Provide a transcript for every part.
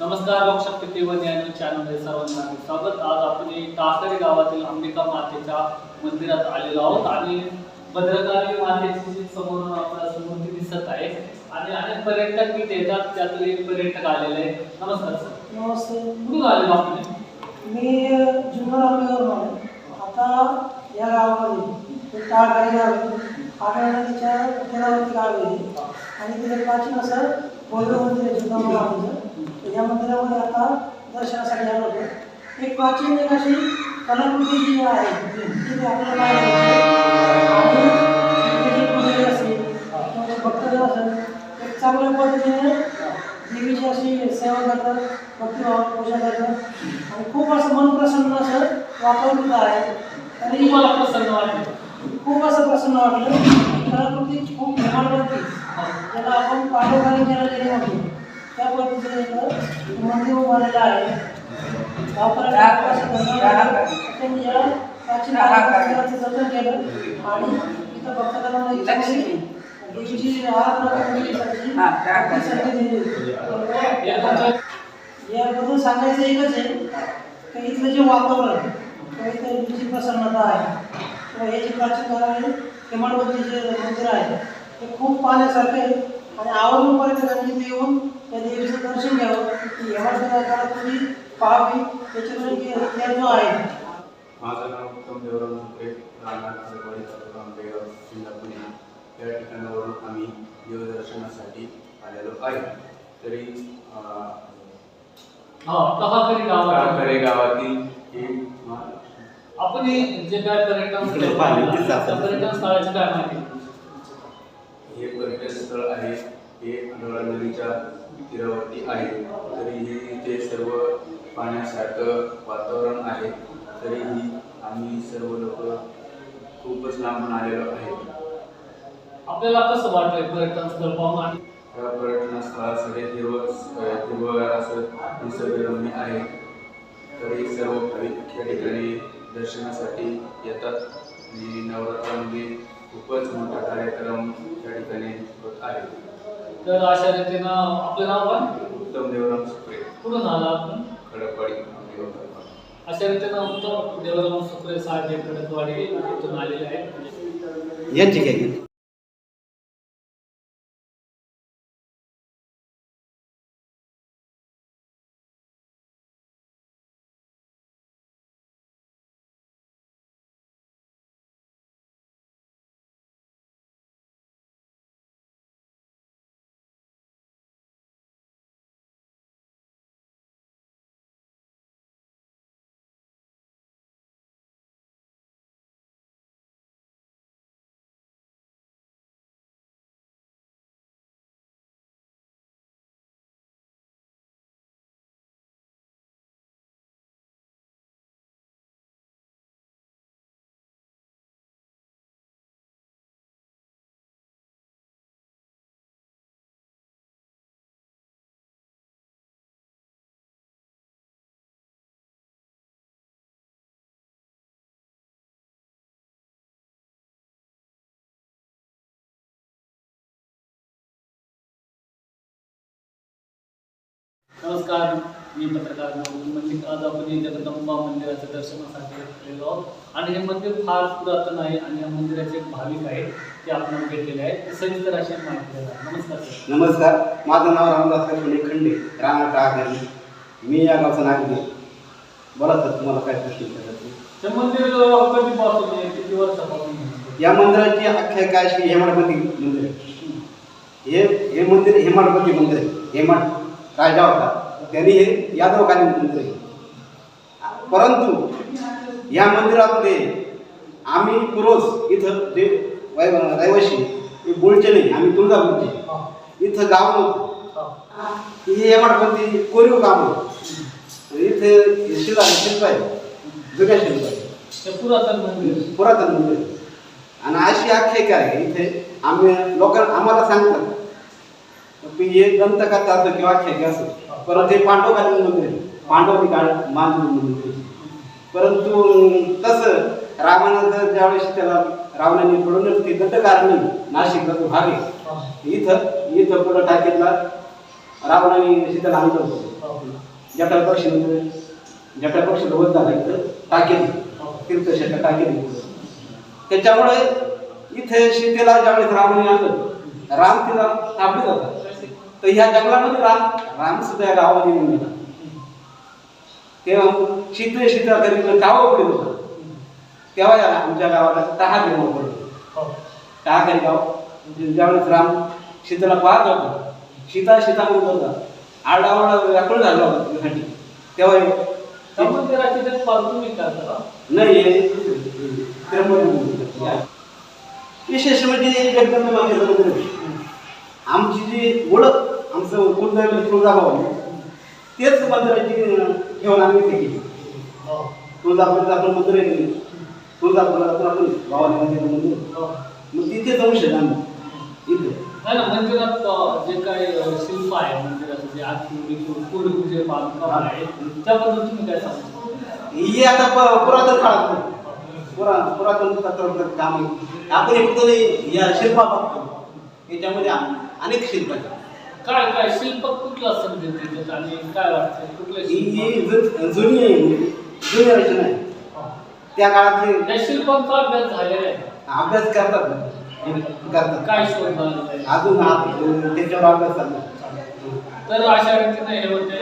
नमस्कार लोकशक्ती TV news चॅनलमध्ये सर्वांना स्वागत. आज आपण टाकळी गावातील अंबिका मातेच्या मंदिरात आलेलो आहोत आणि भद्रकाली मातेची जी समोरून आपल्याला मूर्ती दिसत आहे आणि अनेक पर्यटक इथे येतात त्यातले एक पर्यटक आलेले आहे नमस्कार सर. नमस्ते. कुठून आले आपण मी जुन्नर आता या गावामध्ये एक टाळगाडी गाव नदीच्या आहे. आणि तिथे प्राचीन असं भव्य मंदिर आहे जुन्नर गावाचं या मंदिरामध्ये आता दर्शनासाठी आलो होतो. एक प्राचीन एक अशी कलाकृती जी आहे ती आपल्याला जे भक्तजन असेल एक चांगल्या पद्धतीने देवीची अशी सेवा करतात भक्तिभाव पूजा करतात. आणि खूप असं मन प्रसन्न असं वातावरण आहे. आणि तुम्हाला प्रसन्न वाटले? खूप असं प्रसन्न वाटलं. कलाकृती खूप हेमाडवरती ज्याला आपण पाठोपाठी केलेली म्हणतो त्या पद्धतीने मंदिर उभारलेलं आहे. गावकऱ्यांना त्यांनी या प्राचीन जतन केलं आणि इथं भक्तजनांना एक देवीची आराधना संधी दिली याबद्दल सांगायचं एकच आहे की इथलं जे वातावरण काहीतरी इथं प्रसन्नता आहे किंवा हे जे प्राचीन काळाने हेमाडपती जे मंदिर आहे ते खूप पाहण्यासारखं आहे. आणि आवडून पर्यटकांनी इथे येऊन त्या देवीचं दर्शन घ्यावं? की हेमाडपती काळापूर्वी पाहावी त्याच्यामुळे की इतिहास जो आहे. माझं नाव उत्तम देवराम सुप्रे राहणार खडकवाडी तालुका आंबेगाव जिल्हा पुणे. या ठिकाणावरून आम्ही देवदर्शनासाठी आलेलो आहे. तरी हा. टाकरे गावातील हे आपण जे काय पर्यटन त्या पर्यटन स्थळाची काय माहिती? हे पर्यटन स्थळ आहे हे नदीच्या तीरावरती आहे. तरी हे इथे सर्व पाहण्यासारखं वातावरण आहे. तरीही आम्ही सर्व लोक खूपच लांबून आलेलो आहे. आपल्याला कसं वाटलंय पर्यटन स्थळ पाहून? आणि या पर्यटनस्थळासाठी हिरव हिरवगार असं निसर्गरम्य आहे. तरी सर्व भाविक या ठिकाणी दर्शनासाठी येतात. आणि नवरात्रामध्ये खूपच मोठा कार्यक्रम या ठिकाणी होत आहे. तर अशा रीतीनं आपलं नाव काय उत्तम देवराम सुप्रे. कुठून आला आपण? खडकवाडी. अशा रीतीनं उत्तम देवराम सुप्रे साहेब हे कडकवाडी इथून आलेले आहेत. यांची काय नमस्कार मी पत्रकार नवनीत मल्लिक. आज आपण जगदंबा मंदिराच्या दर्शनासाठी आलेलो आहोत आणि हे मंदिर फार पुरातन आहे आणि या मंदिराचे भाविक आहेत ते आपण भेटलेले आहेत ते सविस्तर अशी माहिती देणार नमस्कार सर. नमस्कार माझं नाव रामदास कल्पने खंडे राणा टाकरी मी या गावचा नागरिक आहे. बोला सर तुम्हाला काय प्रश्न ते मंदिर कधीपासून आहे? किती वर्षापासून आहे? या मंदिराची आख्यायिका अशी हेमाडपती मंदिर आहे? हे हे मंदिर हेमाडपती मंदिर आहे. हेमाड राजा होता त्यांनी हे यादवकालीन मंदिर आहे परंतु या मंदिरामध्ये आम्ही पुरोस इथं जे वै- रहिवाशी हे बोलचे नाही. आम्ही तुळजापूरचे. इथं गाव नव्हतं. हा. हेमाडपती कोरीव काम होतं. इथे शिला शिल्प आहे जुन्या शिल्प आहे ते पुरातन मंदिर. पुरातन मंदिर. आणि अशी आख्यायिका आहे. इथे आम्ही लोकांना आम्हाला सांगतात. की एक दंतकथा असो किंवा आख्यायिका असो. परंतु हे पांडवकालीन मंदिर आहे पांडवांनी काळ बांधलेलं मंदिर परंतु तसं रामानंतर ज्यावेळेस त्याला रावणाने पडून ते दंडकारणी नाशिकला तो भाग आहे. इथं इथं पुढं टाकीतला रावणाने सीतेला आणलं होतं जटा पक्षी जटा पक्ष वध झाला इथं टाकेल तीर्थक्षेत्र टाकेल त्याच्यामुळे इथे सीतेला ज्यावेळेस रावणाने आणलं राम तिला थांबले जातात तर ह्या जंगलामध्ये राम राम सुद्धा या गावामध्ये येऊन गेला. तेव्हा शीतळे शीतळा तरी गाव पडलं होतं तेव्हा या आमच्या गावाला तहा निर्माण पडलं हो. टाकरी गाव. म्हणजे ज्यावेळेस राम सीतेला पाहत होता सीता म्हणत होता आरडाओरडा व्याकुळ झाला होता त्यासाठी तेव्हा करता नाही विशेष म्हणजे. आमची जी ओळख आमचं कुलदैवत तुळजाभाऊ तेच मंदिराची घेऊन आम्ही ते केली हो. तुळजापूरचं आपलं मंदिर आहे? तुळजापूरला आपण आपण भावानी मंदिर मंदिर हो. मग तिथे जाऊ शकतो आम्ही इथे नाही ना मंदिरात जे काही शिल्प आहे मंदिराचं जे आखी पूर्वी जे बांधकाम आहे त्याबद्दल तुम्ही काय सांगता हे आता पुरातन काळात. पुरा पुरातन काम आहे आपण नाही, या शिल्पा बघतो याच्यामध्ये आ- अनेक शिल्प आहेत. काय काय शिल्प कुठलं समजेल त्याच्यात आणि काय वाटतं कुठलं ही शिल्प? ही जु- जुनी आहे म्हणजे जुनी रचना आहे. त्या काळातले त्या शिल्पांचा अभ्यास झालेला आहे अभ्यास करतात ना. करतात. काय शोध झालेला आहे? अजून त्याच्यावर अभ्यास तर अशा रीतीने हे होते.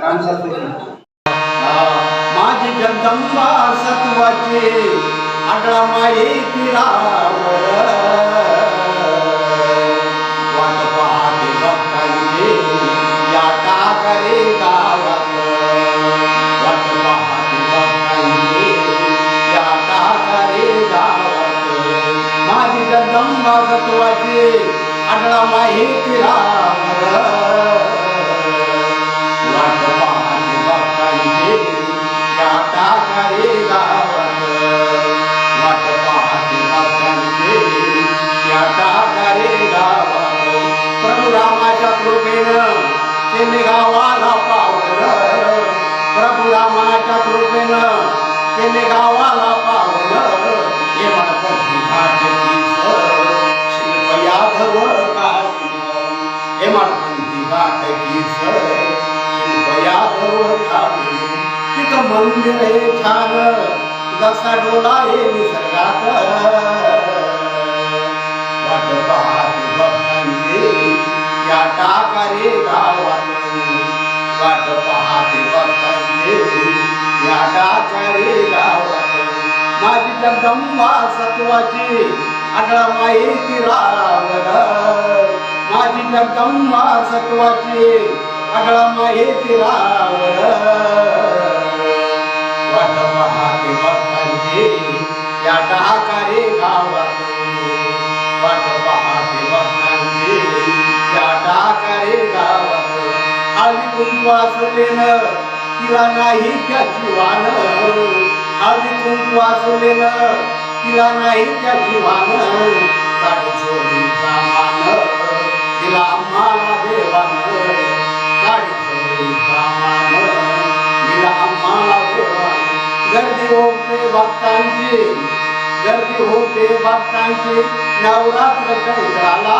रामशास्त्री. माझी जगदंबा सत्वाचे आगळा माये तिरावर देवाच्या कृपेनं केले गावाला पावलं. हे म्हणपती घाटकीच शिल्प यादव काढलं. हे म्हणपंथी घाटकीच शिल्प यादव काढलं. तिथं मंदिर हे छान. जसा डोला हे निसर्गात. वाट पाहते भक्तांची या टाकारे गावात या टाकारे गावात माझी जगदंबा सत्वाची आगळा माहिती रावण माझी जगदंबा सत्वाची आगळा माहिती रावण वाट पाहते भक्तांची या टाकारे गावात. वाट पाहते भक्तांची या टाकारे गावात. आली कुंकू असलेलं तिला नाही त्याची वान. हळदी कुंकू असलेलं तिला नाही त्याची वान. साडी चोरी सामान तिला आम्हाला देवान. साडी चोरी सामान तिला आम्हाला देवान. गर्दी होते भक्तांची गर्दी होते भक्तांची. नवरात्र चैत्राला